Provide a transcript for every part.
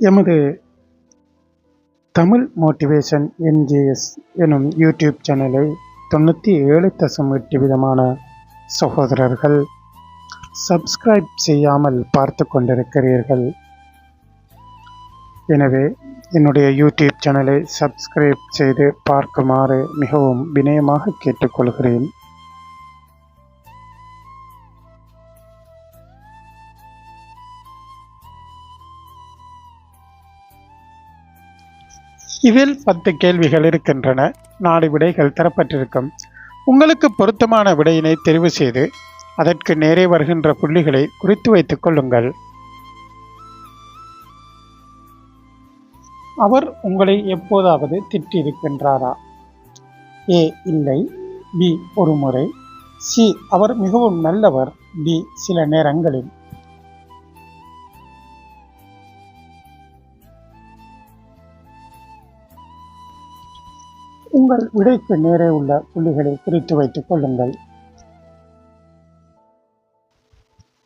எமது Tamil motivation NGS எனும் YouTube சேனலை தொண்ணூற்றி ஏழு தசம் எட்டு விதமான சகோதரர்கள் சப்ஸ்கிரைப் செய்யாமல் பார்த்து கொண்டிருக்கிறீர்கள். எனவே என்னுடைய யூடியூப் சேனலை சப்ஸ்கிரைப் செய்து பார்க்குமாறு மிகவும் வினயமாக கேட்டுக்கொள்கிறேன். இதில் பத்து கேள்விகள் இருக்கின்றன. நாலு விடைகள் தரப்பட்டிருக்கும். உங்களுக்கு பொருத்தமான விடையினை தெரிவு செய்து அதற்கு நேரே வருகின்ற புள்ளிகளை குறித்து வைத்துக் கொள்ளுங்கள். அவர் உங்களை எப்போதாவது திட்டியிருக்கின்றாரா? ஏ இல்லை. பி ஒரு முறை. சி அவர் மிகவும் நல்லவர். டி சில நேரங்களில். உங்கள் விடைக்கு நேரே உள்ள புள்ளிகளை குறித்து வைத்துக் கொள்ளுங்கள்.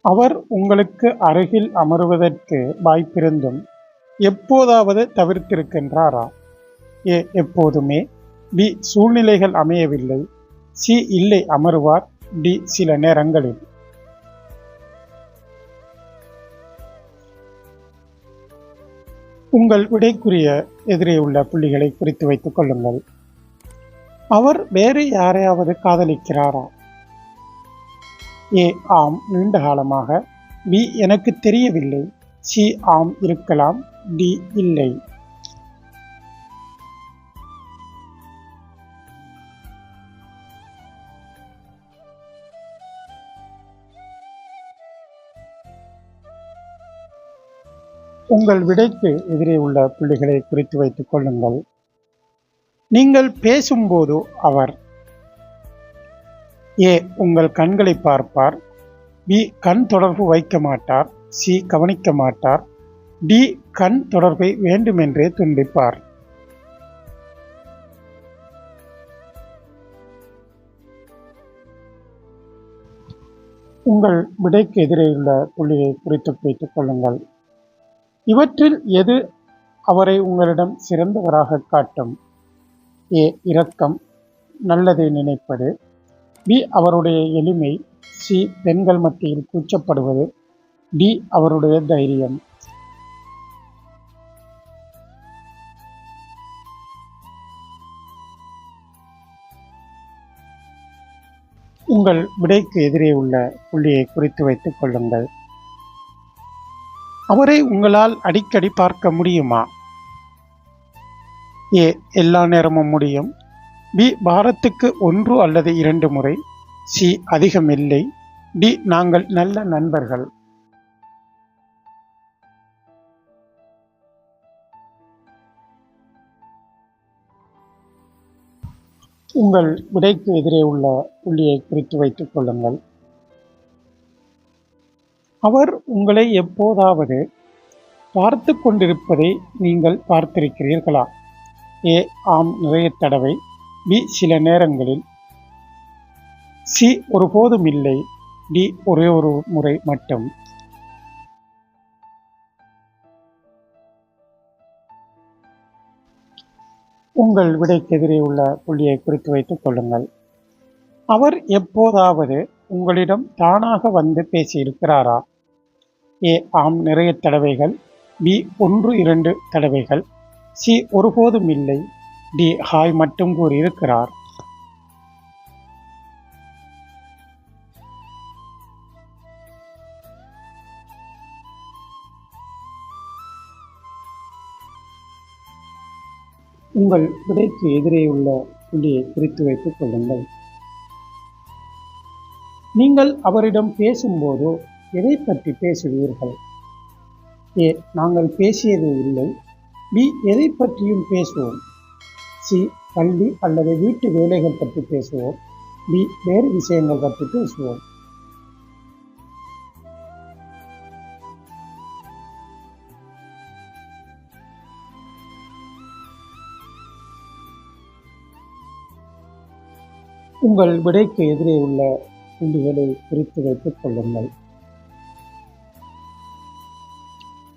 அவர் உங்களுக்கு அருகில் அமருவதற்கு வாய்ப்பிருந்தும் எப்போதாவது தவிர்த்திருக்கின்றாரா? ஏ எப்போதுமே. பி சூழ்நிலைகள் அமையவில்லை. சி இல்லை அமருவார். டி சில நேரங்களில். உங்கள் விடைக்குரிய எதிரே உள்ள புள்ளிகளை குறித்து வைத்துக் கொள்ளுங்கள். அவர் வேறு யாரையாவது காதலிக்கிறாரா? ஏ ஆம் நீண்ட காலமாக. பி எனக்கு தெரியவில்லை. சி ஆம் இருக்கலாம். டி இல்லை. உங்கள் விடைக்கு எதிரே உள்ள புள்ளிகளை குறித்து வைத்துக் கொள்ளுங்கள். நீங்கள் பேசும்போது அவர் ஏ உங்கள் கண்களை பார்ப்பார் பி கண் தொடர்பு வைக்க மாட்டார் சி கவனிக்க மாட்டார் டி கண் தொடர்பை வேண்டுமென்றே துண்டிப்பார். உங்கள் விடைக்கு எதிரே உள்ள புள்ளியை குறித்து வைத்துக் கொள்ளுங்கள். இவற்றில் எது அவரை உங்களிடம் சிறந்தவராக காட்டும்? ஏ இரக்கம் நல்லதை நினைப்பது. பி அவருடைய எளிமை சி பெண்கள் மத்தியில் கூச்சப்படுவது. டி அவருடைய தைரியம். உங்கள் விடைக்கு எதிரே உள்ள புள்ளியை குறித்து வைத்துக் கொள்ளுங்கள். அவரை உங்களால் அடிக்கடி பார்க்க முடியுமா? ஏ எல்லா நேரமும் முடியும். பி வாரத்துக்கு ஒன்று அல்லது இரண்டு முறை. சி அதிகம் இல்லை டி நாங்கள் நல்ல நண்பர்கள். உங்கள் விடைக்கு எதிரே உள்ள புள்ளியை குறித்து வைத்துக் கொள்ளுங்கள். அவர் உங்களை எப்போதாவது பார்த்து கொண்டிருப்பதை நீங்கள் பார்த்திருக்கிறீர்களா? ஏ ஆம் நிறைய தடவை. பி சில நேரங்களில். சி ஒருபோதும் இல்லை. டி ஒரே ஒரு முறை மட்டும். உங்கள் விடைக்கு எதிரே உள்ள புள்ளியை குறித்து வைத்துக் கொள்ளுங்கள். அவர் எப்போதாவது உங்களிடம் தானாக வந்து பேசியிருக்கிறாரா? ஏ ஆம் நிறைய தடவைகள். பி ஒன்று இரண்டு தடவைகள். சி ஒருபோதும் இல்லை. டி ஹாய் மட்டும் கூறியிருக்கிறார். உங்கள் விடைக்கு எதிரே உள்ள புள்ளியை குறித்து வைத்துக் கொள்ளுங்கள். நீங்கள் அவரிடம் பேசும்போது எதை பற்றி பேசுவீர்கள்? ஏ நாங்கள் பேசியது இல்லை. பி எதை பற்றியும் பேசுவோம். சி பள்ளி அல்லது வீட்டு வேலைகள் பற்றி பேசுவோம். டி வேறு விஷயங்கள் பற்றி பேசுவோம். உங்கள் விடைக்கு எதிரே உள்ள புள்ளிகளை குறித்து வைத்துக் கொள்ளுங்கள்.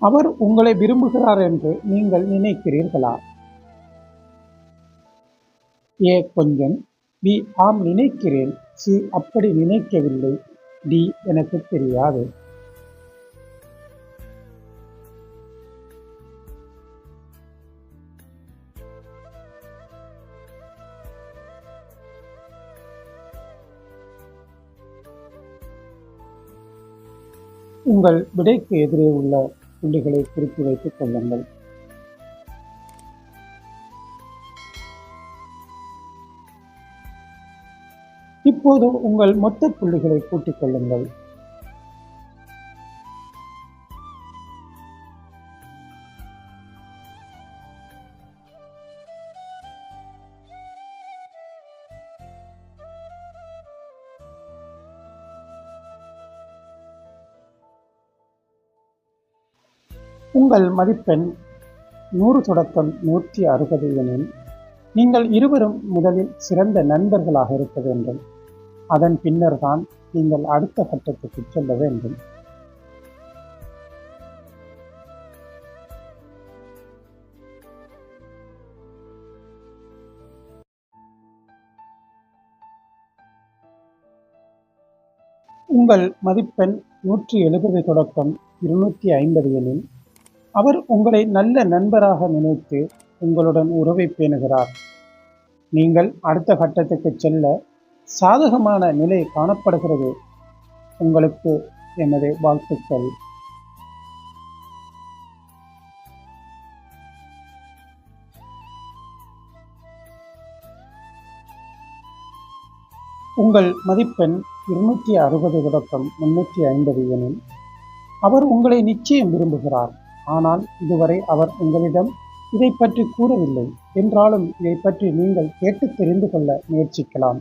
அவர் உங்களை விரும்புகிறார் என்று நீங்கள் நினைக்கிறீர்களா? ஏ கொஞ்சம். பி ஆம் நினைக்கிறேன். சி அப்படி நினைக்கவில்லை. டி எனக்கு தெரியாது. உங்கள் விடைக்கு எதிரே உள்ள புள்ளிகளை குறித்து வைத்துக் கொள்ளுங்கள். இப்போது உங்கள் மொத்த புள்ளிகளை கூட்டிக் கொள்ளுங்கள். உங்கள் மதிப்பெண் நூறு தொடக்கம் நூற்றி அறுபது எனில் நீங்கள் இருவரும் முதலில் சிறந்த நண்பர்களாக இருக்க வேண்டும். அதன் பின்னர்தான் நீங்கள் அடுத்த கட்டத்துக்கு செல்ல வேண்டும். உங்கள் மதிப்பெண் நூற்றி எழுபது தொடக்கம் இருநூற்றி ஐம்பது எனில் அவர் உங்களை நல்ல நண்பராக நினைத்து உங்களுடன் உறவை பேணுகிறார். நீங்கள் அடுத்த கட்டத்துக்கு செல்ல சாதகமான நிலை காணப்படுகிறது. உங்களுக்கு எனது வாழ்த்துக்கள். உங்கள் மதிப்பெண் இருநூற்றி அறுபது விடக்கம் முன்னூற்றி ஐம்பது எனில் அவர் உங்களை நிச்சயம் விரும்புகிறார். ஆனால் இதுவரை அவர் உங்களிடம் இதை பற்றி கூறவில்லை. என்றாலும் இதை பற்றி நீங்கள் கேட்டு தெரிந்து கொள்ள முயற்சிக்கலாம்.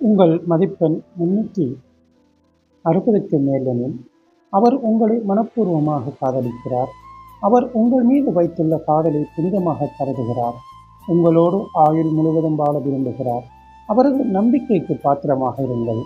உங்கள் மதிப்பெண் முன்னூற்றி அறுபதுக்கு மேலெனில் அவர் உங்களை மனப்பூர்வமாக காதலிக்கிறார். அவர் உங்கள் மீது வைத்துள்ள காதலை புனிதமாக கருதுகிறார். உங்களோடு ஆயுள் முழுவதும் வாழ விரும்புகிறார். அவரது நம்பிக்கைக்கு பாத்திரமாக இருங்கள்.